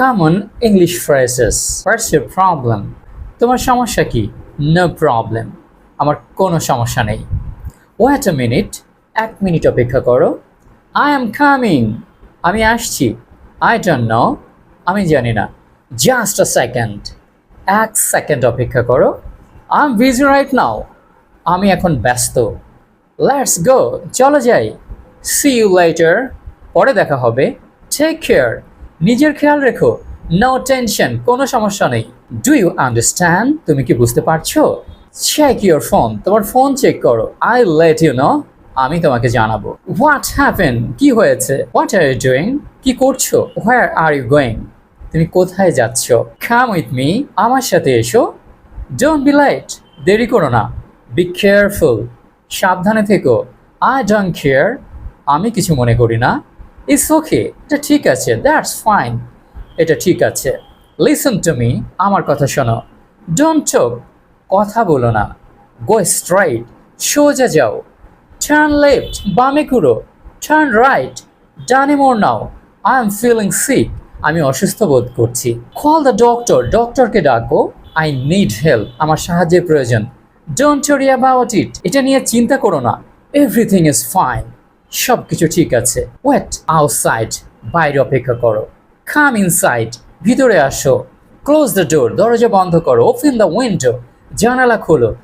Common English phrases. What's your problem? তোমার সমস্যা কি? No problem. আমার কোনো সমস্যা নেই। Wait a minute. এক মিনিট অপেক্ষা করো। I am coming. আমি আসছি। I don't know. আমি জানি না। Just a second. এক সেকেন্ড অপেক্ষা করো। I'm busy right now. আমি এখন ব্যস্ত। Let's go. চলো যাই। See you later. পরে দেখা হবে। Take care. নিজের খেয়াল রেখো নো টেনশন কোনো সমস্যা নেই। ডু ইউ আন্ডারস্ট্যান্ড তুমি কি বুঝতে পারছ? চেক ইউর ফোন তোমার ফোন চেক করো। আই লেট ইউ নো আমি তোমাকে জানাব। হোয়াট হ্যাপেন কি হয়েছে? হোয়াট আর ইউ ডুইং কি করছ? হোয়ার আর ইউ গোয়িং তুমি কোথায় যাচ্ছ? খাম উইথ মি আমার সাথে এসো। ডোন্ট বি লাইট দেরি করো না। বি কেয়ারফুল সাবধানে থেকো। আই ডোন্ট কেয়ার আমি কিছু মনে করি না। ইটস ওকে এটা ঠিক আছে। দ্যাটস ফাইন এটা ঠিক আছে। লিসন টু মি আমার কথা শোনো। ডোন্ট চোক কথা বলো না। গো স্ট্রাইট সোজা যাও। টার্ন লেফট বামে কুড়ো টার্ন রাইট ডানে মোর নাও। আই এম ফিলিং সিক আমি অসুস্থ বোধ করছি। কল দ্য ডক্টর ডক্টরকে ডাকো। আই নিড হেল্প আমার সাহায্যের প্রয়োজন। ডোন্ট চরি অ্যাবাউট ইট এটা নিয়ে চিন্তা করো না। এভরিথিং ইজ ফাইন সবকিছু ঠিক আছে। ওয়েট আউটসাইড বাইরে অপেক্ষা করো। কাম ইনসাইড ভিতরে আসো। ক্লোজ দ্য ডোর দরজা বন্ধ করো। ওপেন দ্য উইন্ডো জানালা খোলো।